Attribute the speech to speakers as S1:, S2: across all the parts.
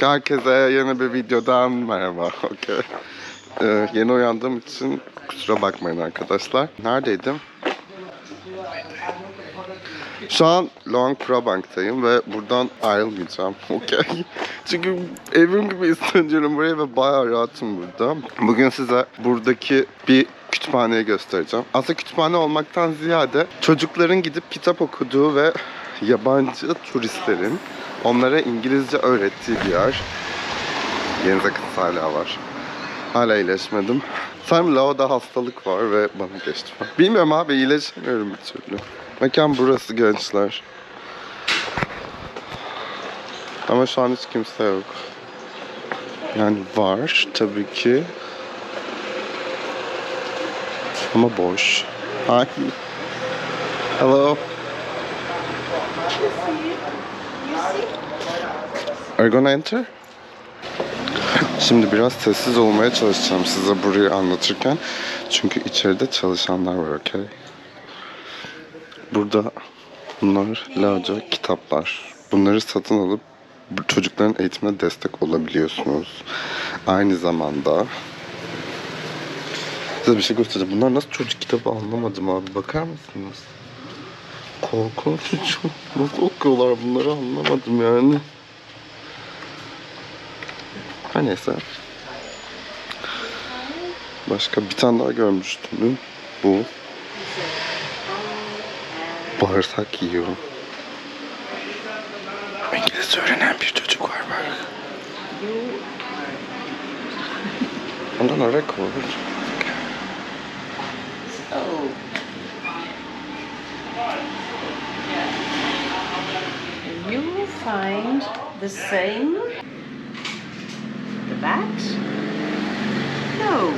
S1: Herkese yeni bir videodan merhaba. Okey. Ee, yeni uyandığım için kusura bakmayın arkadaşlar. Neredeydim? Şu an Long Prabang'tayım ve buradan ayrılmayacağım. Okey. Çünkü evim gibi hissediyorum burayı ve bayağı rahatım burada. Bugün size buradaki bir kütüphaneyi göstereceğim. Aslında kütüphane olmaktan ziyade çocukların gidip kitap okuduğu ve yabancı turistlerin onlara İngilizce öğrettiği bir yer. Yeni zakıt hala var. Hala iyileşmedim. Sanırım Lao'da hastalık var ve bana geçti. Bilmiyorum abi iyileşemiyorum bir türlü. Mekan burası gençler. Ama şu an hiç kimse yok. Yani var tabii ki. Ama boş. Hi. Hello. Are you gonna enter? Şimdi biraz sessiz olmaya çalışacağım size burayı anlatırken. Çünkü içeride çalışanlar var, okey? Burada bunlar Laoca kitaplar. Bunları satın alıp çocukların eğitimine destek olabiliyorsunuz. Aynı zamanda size bir şey göstereceğim. Bunlar nasıl çocuk kitabı anlamadım abi. Bakar mısınız? Korkunç. Nasıl okuyorlar bunları anlamadım yani. Her neyse. Başka bir tane daha görmüştüm. Bu. Bağırsak yiyor. İngilizce öğrenen bir çocuk var bak. Ondan a record.
S2: You find the same. The bat? No,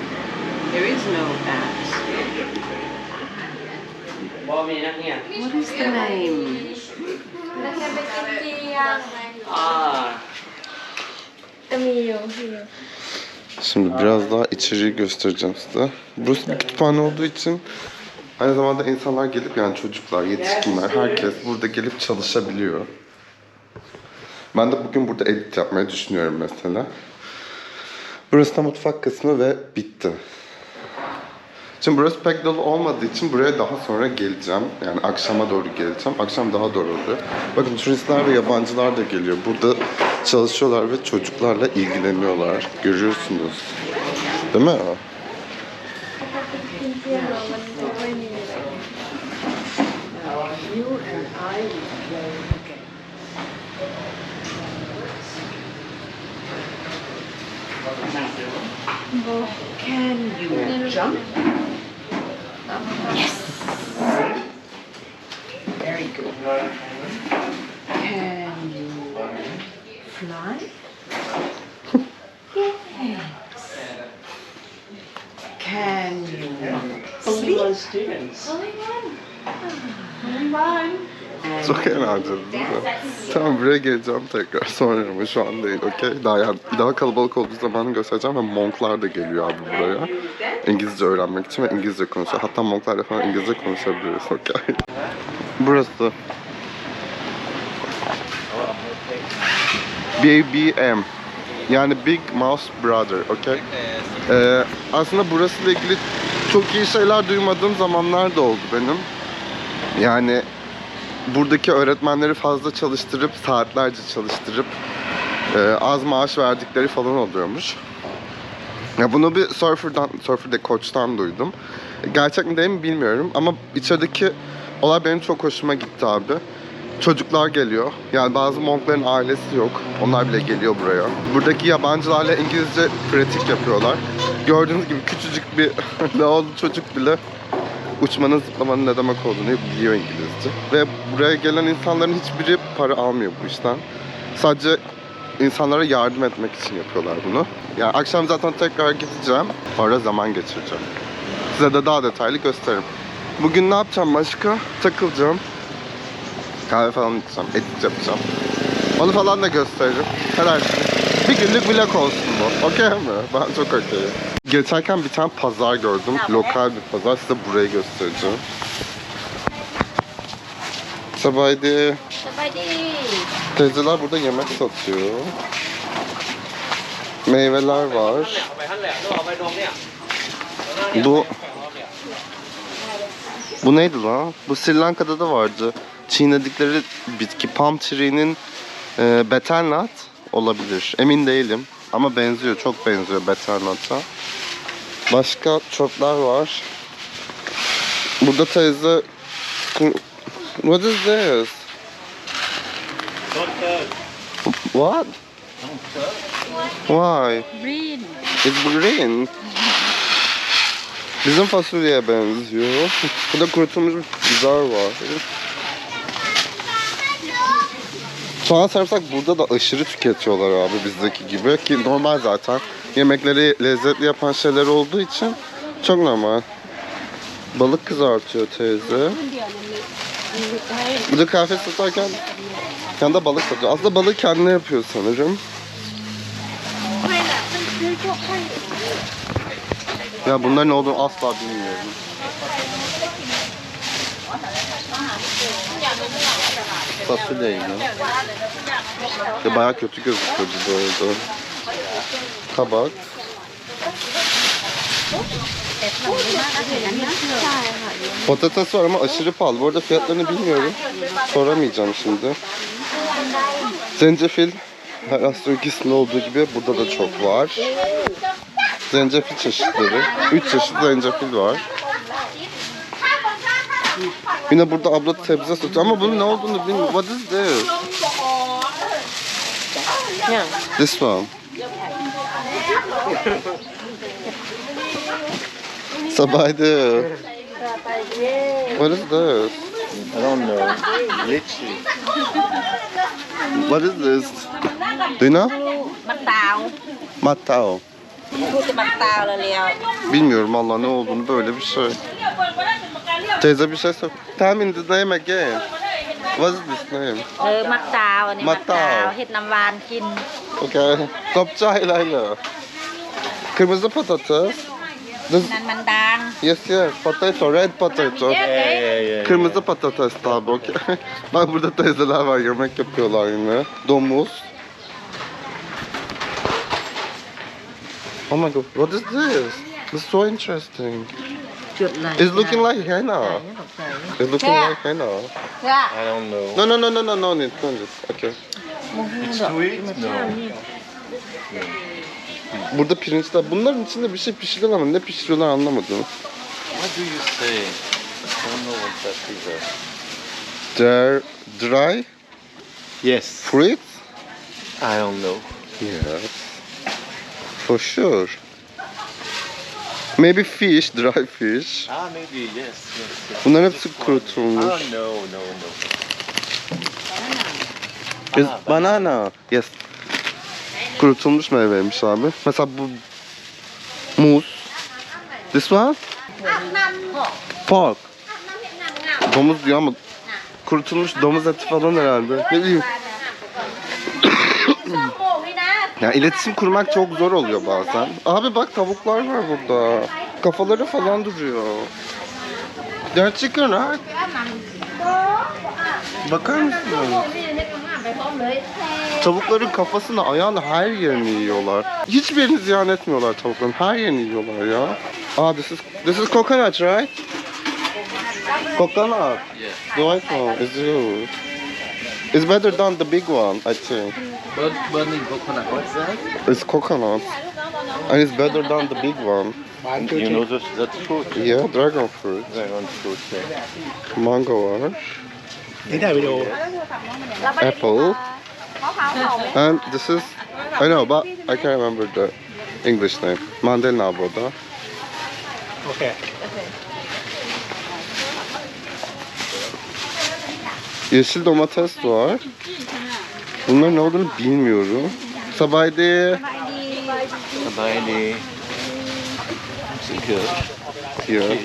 S2: there is no at. What is the name?
S3: Ah.
S1: Şimdi biraz daha içeriği göstereceğim size. Burası bir kütüphane olduğu için aynı zamanda insanlar gelip yani çocuklar, yetişkinler, herkes burada gelip çalışabiliyor. Ben de bugün burada edit yapmayı düşünüyorum mesela. Burası da mutfak kısmı ve bitti. Şimdi burası pek dolu olmadığı için buraya daha sonra geleceğim. Yani akşama doğru geleceğim. Akşam daha doğru oluyor. Bakın turistler ve yabancılar da geliyor. Burada çalışıyorlar ve çocuklarla ilgileniyorlar. Görüyorsunuz. Değil mi?
S2: Can you jump? Yes. Very good. Can you fly? Yes. Can you sleep?
S3: students.
S1: Çok eğlenceli değil mi? Tamam buraya geleceğim tekrar sonra ama şu an değil okey? Daha, yani, daha kalabalık olduğu zamanı göstereceğim ve monklar da geliyor abi buraya. İngilizce öğrenmek için ve İngilizce konuşuyor. Hatta monklarla falan İngilizce konuşabiliriz okey? Burası. BBM. Yani Big Mouse Brother, okey? Ee, aslında burasıyla ilgili çok iyi şeyler duymadığım zamanlar da oldu benim. Yani buradaki öğretmenleri fazla çalıştırıp, saatlerce çalıştırıp e, az maaş verdikleri falan oluyormuş. Ya bunu bir surfer'dan, surfer de koçtan duydum. Gerçek mi değil mi bilmiyorum ama içerideki olay benim çok hoşuma gitti abi. Çocuklar geliyor. Yani bazı monkların ailesi yok. Onlar bile geliyor buraya. Buradaki yabancılarla İngilizce pratik yapıyorlar. Gördüğünüz gibi küçücük bir Laolu çocuk bile uçmanın zıplamanın ne demek olduğunu biliyor İngilizce. Ve buraya gelen insanların hiçbiri para almıyor bu işten. Sadece insanlara yardım etmek için yapıyorlar bunu. Yani akşam zaten tekrar gideceğim. Orada zaman geçireceğim. Size de daha detaylı gösteririm. Bugün ne yapacağım başka? Takılacağım. Kahve falan içeceğim, edit yapacağım. Onu falan da gösteririm. Her şey. Bir günlük vlog olsun bu. Okey mi? Ben çok okeyim. Geçerken bir tane pazar gördüm. Lokal bir pazar. Size burayı göstereceğim. Sabaydi.
S4: Sabaydi.
S1: Teyzeler burada yemek satıyor. Meyveler var. Bu bu neydi lan? Bu Sri Lanka'da da vardı. Çiğnedikleri bitki palm tree'nin e, betel olabilir. Emin değilim. Ama benziyor, çok benziyor betel nata. Başka çöpler var. Burada teyze What is this? What? Why?
S2: Green.
S1: It's green. Bizim fasulyeye benziyor. Burada kurutulmuş bir biber var. Soğan sarımsak burada da aşırı tüketiyorlar abi bizdeki gibi ki normal zaten. Yemekleri lezzetli yapan şeyler olduğu için çok normal. Balık kızartıyor teyze. Burada kahve satarken kendi balık satıyor. Aslında balığı kendine yapıyor sanırım. Ya bunların ne olduğunu asla bilmiyorum. Fasulyeydi. Ya bayağı kötü gözüküyordu bu arada. Kabak. Patates var ama aşırı pahalı. Bu arada fiyatlarını bilmiyorum. Soramayacağım şimdi. Zencefil her Asya ülkesinde olduğu gibi burada da çok var. Zencefil çeşitleri. 3 çeşit zencefil var. Yine burada abla sebze satıyor ama bunun ne olduğunu bilmiyorum. What is this?
S2: Yeah.
S1: This one. Sabaydı. What is this?
S3: I don't know Litchi
S1: What is this? Do you know? Matao.
S2: Liều.
S1: Bilmiyorum Allah ne olduğunu böyle bir şey. Teyze bir şey sor. Me the name again. What is this name?
S2: Ừ, mặt tàu này,
S1: Mặt
S2: mặt
S1: tàu.
S2: tàu, hết năm van chín.
S1: Okay. Kapçaylayla. Kırmızı patates. This, yes yes. Potato, red potato.
S2: Yeah,
S3: yeah yeah
S1: Kırmızı patates tabi okey. Bak burada teyzeler var yemek yapıyorlar yine. Domuz. Oh my god, what is this? This is so interesting. It's looking like henna. It's looking
S2: Yeah.
S1: like henna.
S2: Yeah.
S3: I don't know
S1: No no no no no no need no need. Okay.
S3: It's sweet no
S1: Burada pirinçler. Bunların içinde bir şey pişiriyorlar ama ne pişiriyorlar anlamadım.
S3: What do you say? I don't know what that is
S1: They're dry
S3: Yes
S1: fruit.
S3: I don't know
S1: Yes. For sure. Maybe fish, dry fish.
S3: Ah maybe yes yes, yes.
S1: Bunların hepsi kurutulmuş.
S3: Oh no no no
S1: Is banana. Yes. Kurutulmuş meyveymiş abi. Mesela bu muz. This one? Pork. Domuz diyor ama kurutulmuş domuz eti falan herhalde. Ne bileyim. Ya iletişim kurmak çok zor oluyor bazen. Abi bak tavuklar var burada. Kafaları falan duruyor. Chicken right? Bakar mısın? Tavukların kafasını, ayağını her yerini yiyorlar. Hiçbirini ziyan etmiyorlar tavukların. Her yerini yiyorlar ya. Ah, this is this is coconut, right? Coconut.
S3: Yeah.
S1: The white one is good. It's better than the big one, I think.
S3: Burn, burning coconut. What's that?
S1: It's coconut. And it's better than the big one.
S3: Mango you know that, that fruit?
S1: Yeah, dragon fruit.
S3: Dragon fruit, yeah.
S1: Mango var.
S3: Ne de
S1: Apple. And this is, I know, but I can't remember the English name. Mandalina burada.
S3: Okay.
S1: Yeşil domates var. Bunların ne olduğunu bilmiyorum.
S3: Sabaydi. Sabaydi. Sikir.
S1: Sikir.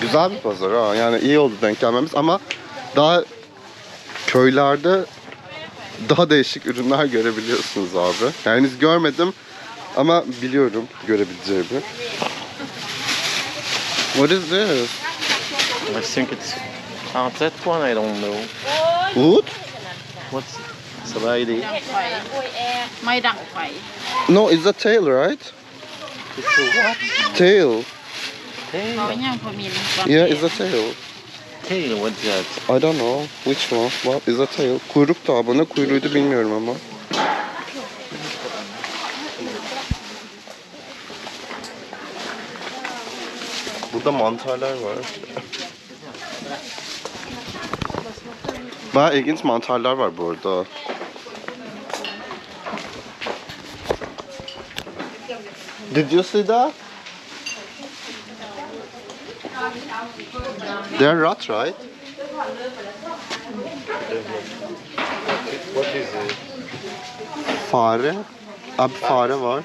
S1: Güzel bir pazar ha. Yani iyi oldu denk gelmemiz ama daha köylerde daha değişik ürünler görebiliyorsunuz abi. Yani henüz görmedim ama biliyorum görebileceğimi. What is this?
S3: I think it's ah, outlet one, I don't know.
S1: Wood?
S3: What's
S2: it's a lady?
S1: No, it's a tail, right?
S3: It's a what?
S1: Tail
S2: tail.
S1: Yeah, it's a tail.
S3: Tail, what's that?
S1: I don't know which one. What is a tail? Kuyruk da abone kuyruğuydu bilmiyorum ama. Burada mantarlar var. Baya ilginç mantarlar var burada. Did you see that? They're rat, right?
S3: What is it?
S1: Fare. Abi fare var.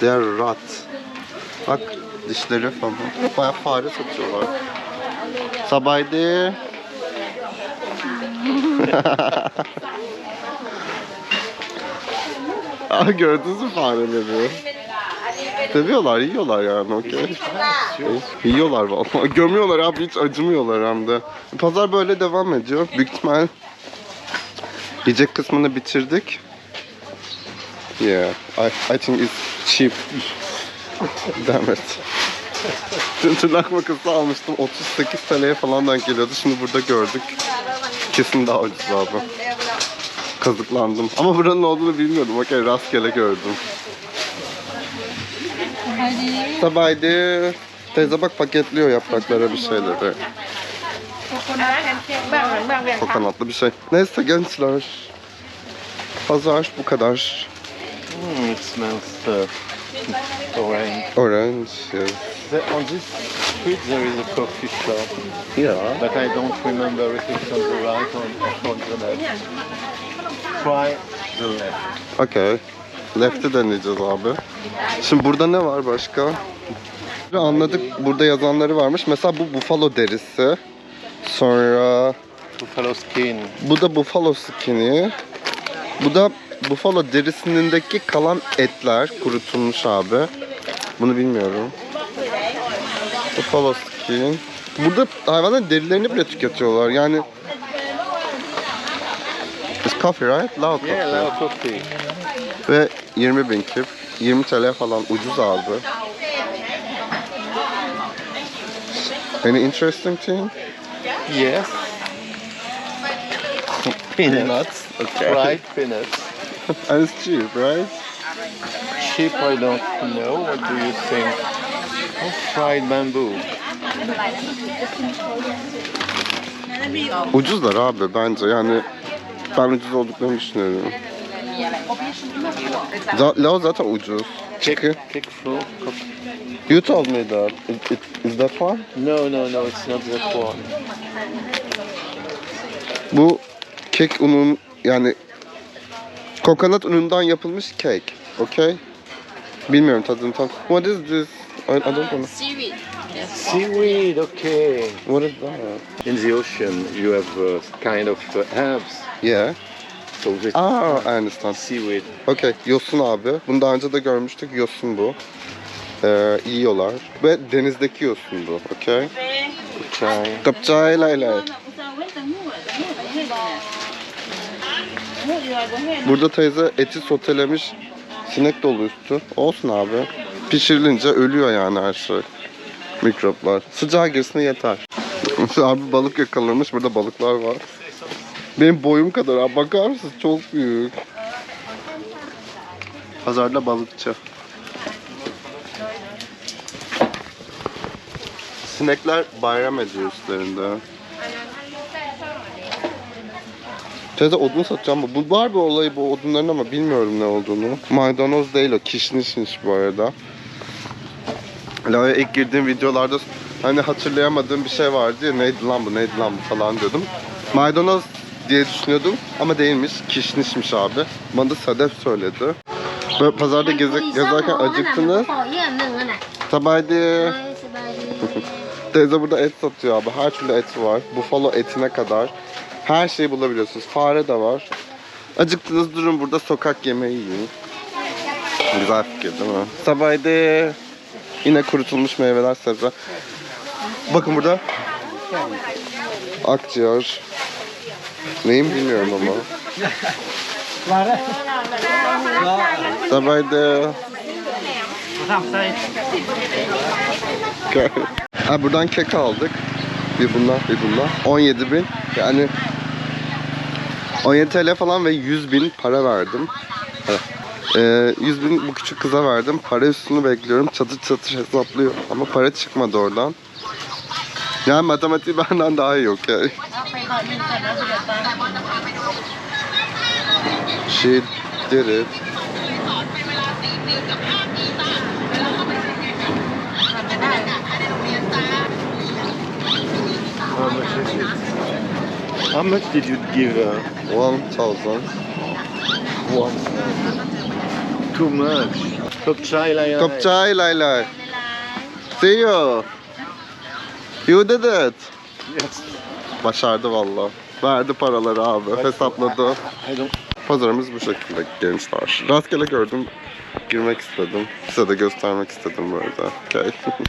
S1: They're rat. Bak dişleri falan. Baya fare satıyorlar. Sabaydı. Aa, gördünüz mü fareleri? Seviyorlar, yiyorlar yani okey. Yiyorlar vallahi. Gömüyorlar abi hiç acımıyorlar hem de. Pazar böyle devam ediyor. Büyük ihtimal yiyecek kısmını bitirdik. Yeah, I, I think it's cheap. Damn it. Dün tırnak makası almıştım. 38 TL'ye falan denk geliyordu. Şimdi burada gördük. Kesin daha ucuz abi. Kazıklandım. Ama buranın olduğunu bilmiyordum. Okey rastgele gördüm. Sabaydı. Teyze bak paketliyor yapraklara bir şeyleri. Kokonatlı bir şey. Neyse gençler. Pazar bu kadar.
S3: Hmm, it smells uh, orange.
S1: Orange. Yes.
S3: The- on this street there is a coffee shop,
S1: Yeah.
S3: but I don't remember if it's on the right or on the left. Try the left.
S1: Okay. Left'i deneyeceğiz abi. Şimdi burada ne var başka? Anladık burada yazanları varmış. Mesela bu buffalo derisi. Sonra
S3: Buffalo skin.
S1: bu da buffalo skin'i. Bu da buffalo derisinindeki kalan etler kurutulmuş abi. Bunu bilmiyorum. Buffalo skin. Burada hayvanların derilerini bile tüketiyorlar. Yani coffee right? Loud coffee.
S3: Yeah, loud coffee.
S1: Ve 20 bin kip. 20 TL falan ucuz abi. Any interesting thing?
S3: Yes. Peanuts.
S1: Okay.
S3: Fried peanuts.
S1: And it's cheap, right?
S3: Sheep, I don't know. What do you think? Oh, fried bamboo.
S1: Ucuzlar abi bence yani ben ucuz olduklarını düşünüyorum. Lao zaten ucuz. Chicken.
S3: Kick coffee.
S1: You told me that. Is, it, is that one?
S3: No, no, no, it's not that one.
S1: Bu kek unun yani kokonat unundan yapılmış kek. Okay? Bilmiyorum tadını tam. What is this? I, I don't know.
S2: Seaweed
S3: Seaweed, okay.
S1: What is that?
S3: In the ocean, you have uh, kind of uh, herbs.
S1: Yeah.
S3: So this
S1: Ah, I understand.
S3: seaweed.
S1: Okey, yosun abi. Bunu daha önce de görmüştük. Yosun bu. Ee, yiyorlar. Ve denizdeki yosun bu. Okey.
S3: Chai.
S1: Kapçay lay lay. Burada teyze eti sotelemiş. Sinek dolu üstü. Olsun abi. Pişirilince ölüyor yani her şey. Mikroplar. Sıcağı girsin yeter. abi balık yakalamış. Burada balıklar var. Benim boyum kadar abi. Bakar mısınız? Çok büyük. Pazarda balıkçı. Sinekler bayram ediyor üstlerinde. Teyze odun satacağım bu. Bu var bir olayı bu odunların ama bilmiyorum ne olduğunu. Maydanoz değil o kişnişmiş bu arada. Lavaboya ilk girdiğim videolarda hani hatırlayamadığım bir şey vardı ya neydi lan bu neydi lan bu falan diyordum. Maydanoz diye düşünüyordum ama değilmiş kişnişmiş abi. Bana da Sedef söyledi. Böyle pazarda geze, gezerken acıktınız. Tabaydı. Teyze burada et satıyor abi. Her türlü eti var. Buffalo etine kadar. Her şeyi bulabiliyorsunuz. Fare de var. Acıktınız durun burada sokak yemeği yiyin. Güzel fikir değil mi? Sabaydı. Yine kurutulmuş meyveler sebze. Bakın burada akciğer, Neyim bilmiyorum ama. Sabahdı. ha buradan kek aldık. Bir bunlar, bir bunlar. 17 bin. Yani 17 TL falan ve 100 bin para verdim. Evet. Ee, 100 bin bu küçük kıza verdim. Para üstünü bekliyorum. Çatır çatır hesaplıyor. Ama para çıkmadı oradan. Yani matematiği benden daha iyi okey. She did it.
S3: How much is it? How much did you give her?
S1: 1000.
S3: One. Too much. Top chai lai lai.
S1: Top chai lay lay. See you. You did it.
S3: Yes.
S1: Başardı valla. Verdi paraları abi. Hesapladı. Pazarımız bu şekilde gençler. Rastgele gördüm. Girmek istedim. Size de göstermek istedim böyle. Okay.